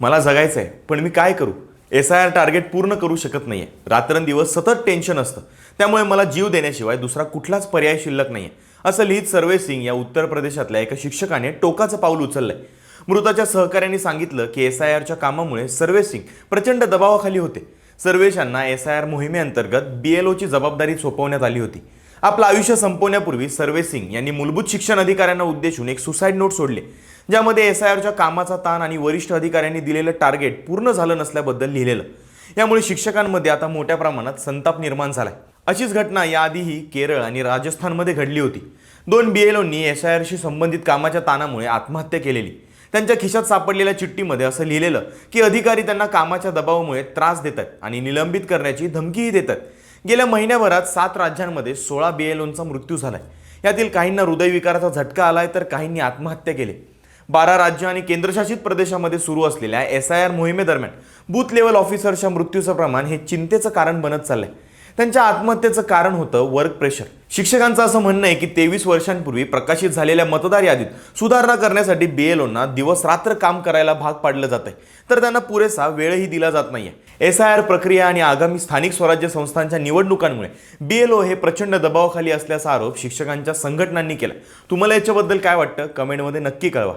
मला जगायचं आहे पण मी काय करू? एस आय आर टार्गेट पूर्ण करू शकत नाही आहे रात्रंदिवस सतत टेन्शन असतं. त्यामुळे मला जीव देण्याशिवाय दुसरा कुठलाच पर्याय शिल्लक नाही आहे असं लिहित सर्वे सिंग या उत्तर प्रदेशातल्या एका शिक्षकाने टोकाचं पाऊल उचललंय. मृताच्या सहकाऱ्यांनी सांगितलं की एस आय आरच्या कामामुळे सर्वे सिंग प्रचंड दबावाखाली होते. सर्वेशांना एस आय आर मोहिमेअंतर्गत बी एल ओची जबाबदारी सोपवण्यात आली होती. आपलं आयुष्य संपवण्यापूर्वी सर्वे सिंग यांनी मूलभूत शिक्षण अधिकाऱ्यांना उद्देशून एक सुसाईड नोट सोडले ज्यामध्ये एस आय आरच्या कामाचा ताण आणि वरिष्ठ अधिकाऱ्यांनी दिलेलं टार्गेट पूर्ण झालं नसल्याबद्दल लिहिलेलं. यामुळे शिक्षकांमध्ये आता मोठ्या प्रमाणात संताप निर्माण झालाय. अशीच घटना याआधीही केरळ आणि राजस्थानमध्ये घडली होती. दोन बी एल एस आय आरशी संबंधित कामाच्या ताणामुळे आत्महत्या केलेली. त्यांच्या खिशात सापडलेल्या चिठ्ठीमध्ये असं लिहिलेलं की अधिकारी त्यांना कामाच्या दबावामुळे त्रास देतात आणि निलंबित करण्याची धमकीही देतात. गेल्या महिन्याभरात सात राज्यांमध्ये सोळा बी एल ओंचा मृत्यू झालाय. यातील काहींना हृदयविकाराचा झटका आलाय तर काहींनी आत्महत्या केली. बारा राज्य आणि केंद्रशासित प्रदेशामध्ये सुरू असलेल्या एस आय आर मोहिमेदरम्यान बूथ लेवल ऑफिसरच्या मृत्यूचं प्रमाण हे चिंतेचं कारण बनत चाललंय. त्यांच्या आत्महत्येचं कारण होतं वर्क प्रेशर शिक्षकांचं असं म्हणणं आहे की तेवीस वर्षांपूर्वी प्रकाशित झालेल्या मतदार यादीत सुधारणा करण्यासाठी बी एल ओना दिवस रात्र काम करायला भाग पाडलं जात आहे. तर त्यांना पुरेसा वेळही दिला जात नाहीये. एस आय आर प्रक्रिया आणि आगामी स्थानिक स्वराज्य संस्थांच्या निवडणुकांमुळे बी एल ओ हे प्रचंड दबावाखाली असल्याचा आरोप शिक्षकांच्या संघटनांनी केला. तुम्हाला याच्याबद्दल काय वाटतं? कमेंटमध्ये नक्की कळवा.